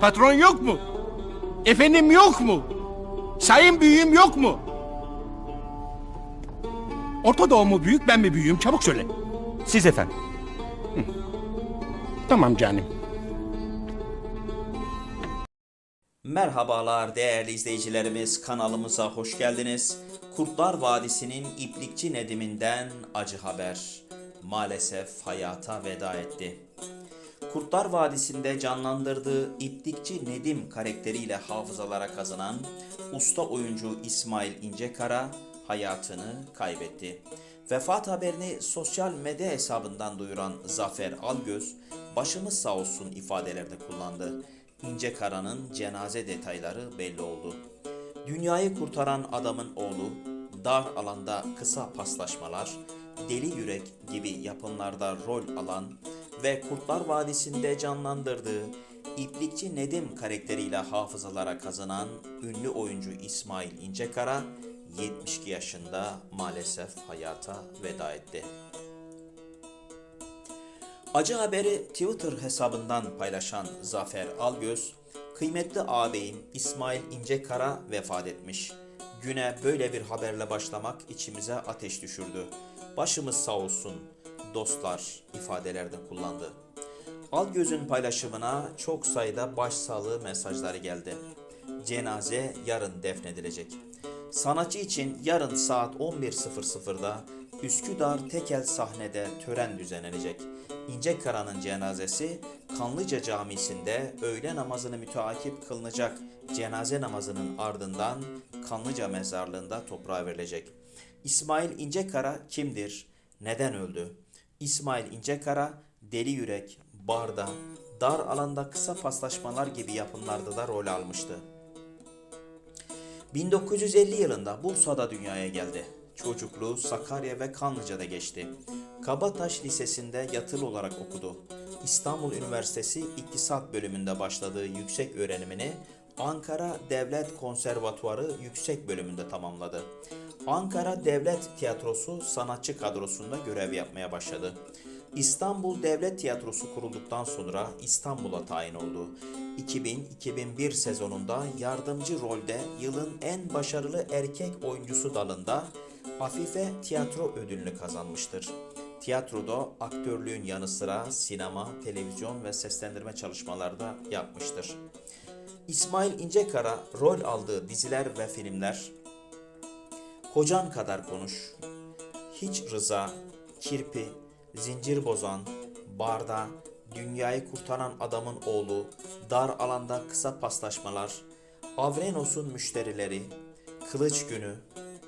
Patron yok mu? Efendim yok mu? Sayın büyüğüm yok mu? Orta Doğu mu büyük ben mi büyüğüm çabuk söyle. Siz efendim. Tamam canım. Merhabalar değerli izleyicilerimiz kanalımıza hoş geldiniz. Kurtlar Vadisi'nin İplikçi Nedim'inden acı haber. Maalesef hayata veda etti. Kurtlar Vadisi'nde canlandırdığı İplikçi Nedim karakteriyle hafızalara kazanan usta oyuncu İsmail İncekara hayatını kaybetti. Vefat haberini sosyal medya hesabından duyuran Zafer Algöz, başımız sağ olsun ifadelerini kullandı. İnce Kara'nın cenaze detayları belli oldu. Dünyayı kurtaran adamın oğlu, dar alanda kısa paslaşmalar, deli yürek gibi yapımlarda rol alan ve Kurtlar Vadisi'nde canlandırdığı İplikçi Nedim karakteriyle hafızalara kazanan ünlü oyuncu İsmail İncekara 72 yaşında maalesef hayata veda etti. Acı haberi Twitter hesabından paylaşan Zafer Algöz, kıymetli ağabeyim İsmail İncekara vefat etmiş. Güne böyle bir haberle başlamak içimize ateş düşürdü. Başımız sağ olsun dostlar ifadelerde kullandı. Algöz'ün paylaşımına çok sayıda başsağlığı mesajları geldi. Cenaze yarın defnedilecek. Sanatçı için yarın saat 11.00'da Üsküdar Tekel sahnede tören düzenlenecek. İnce Kara'nın cenazesi Kanlıca Camisi'nde öğle namazını müteakip kılınacak. Cenaze namazının ardından Kanlıca mezarlığında toprağa verilecek. İsmail İncekara kimdir? Neden öldü? İsmail İncekara deli yürek, barda, dar alanda kısa paslaşmalar gibi yapımlarda da rol almıştı. 1950 yılında Bursa'da dünyaya geldi. Çocukluğu Sakarya ve Kanlıca'da geçti. Kabataş Lisesi'nde yatılı olarak okudu. İstanbul Üniversitesi İktisat bölümünde başladığı yüksek öğrenimini Ankara Devlet Konservatuarı yüksek bölümünde tamamladı. Ankara Devlet Tiyatrosu sanatçı kadrosunda görev yapmaya başladı. İstanbul Devlet Tiyatrosu kurulduktan sonra İstanbul'a tayin oldu. 2000-2001 sezonunda yardımcı rolde yılın en başarılı erkek oyuncusu dalında Afife Tiyatro ödülünü kazanmıştır. Tiyatroda aktörlüğün yanı sıra sinema, televizyon ve seslendirme çalışmaları da yapmıştır. İsmail İncekara rol aldığı diziler ve filmler Kocan Kadar Konuş, Hiç Rıza, Kirpi, Zincir Bozan, Barda, Dünyayı Kurtaran Adamın Oğlu, Dar Alanda Kısa Paslaşmalar, Avrenos'un Müşterileri, Kılıç Günü,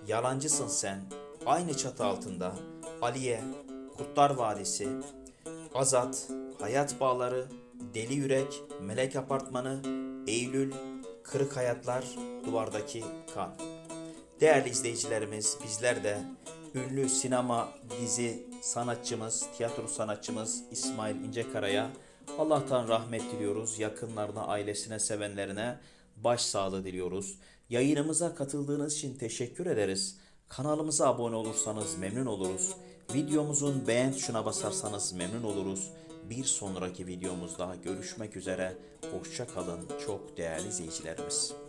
Yalancısın Sen, Aynı Çatı Altında, Aliye, Kurtlar Vadisi, Azat, Hayat Bağları, Deli Yürek, Melek Apartmanı, Eylül, Kırık Hayatlar, Duvardaki Kan. Değerli izleyicilerimiz bizler de ünlü sinema, dizi sanatçımız, tiyatro sanatçımız İsmail İncekara'ya Allah'tan rahmet diliyoruz. Yakınlarına, ailesine, sevenlerine başsağlığı diliyoruz. Yayınımıza katıldığınız için teşekkür ederiz. Kanalımıza abone olursanız memnun oluruz. Videomuzun beğen tuşuna basarsanız memnun oluruz. Bir sonraki videomuzda görüşmek üzere. Hoşça kalın çok değerli izleyicilerimiz.